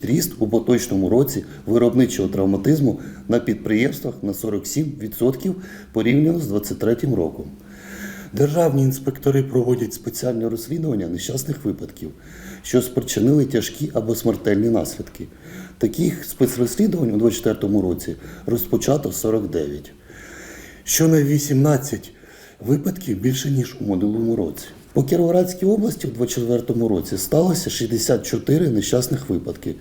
Ріст у поточному році виробничого травматизму на підприємствах на 47% порівняно з 2023 роком. Державні інспектори проводять спеціальні розслідування нещасних випадків, що спричинили тяжкі або смертельні наслідки. Таких спецрозслідувань у 2024 році розпочато 49, що на 18 випадків більше ніж у минулому році. По Кіровоградській області у 2024 році сталося 64 нещасних випадки.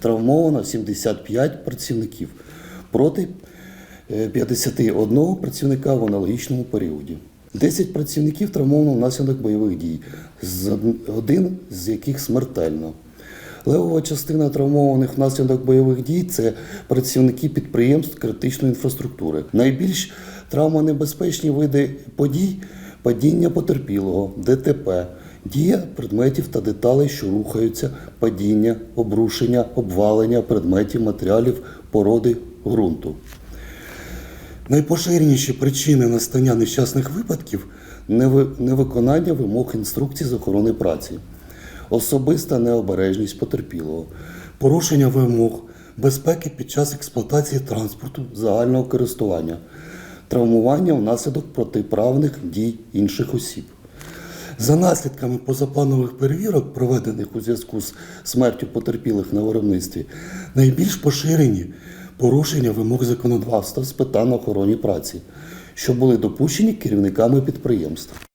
Травмовано 75 працівників проти е, 51 працівника в аналогічному періоді. 10 працівників травмовано внаслідок бойових дій, один з яких смертельно. Левова частина травмованих внаслідок бойових дій це працівники підприємств критичної інфраструктури. Найбільш травмонебезпечні види подій падіння потерпілого, ДТП, дія предметів та деталей, що рухаються, падіння, обрушення, обвалення предметів, матеріалів, породи, ґрунту. Найпоширеніші причини настання нещасних випадків невиконання вимог інструкцій з охорони праці, особиста необережність потерпілого, порушення вимог безпеки під час експлуатації транспорту загального користування, травмування внаслідок протиправних дій інших осіб. За наслідками позапланових перевірок, проведених у зв'язку з смертю потерпілих на виробництві, найбільш поширені порушення вимог законодавства з питань охорони праці, що були допущені керівниками підприємств.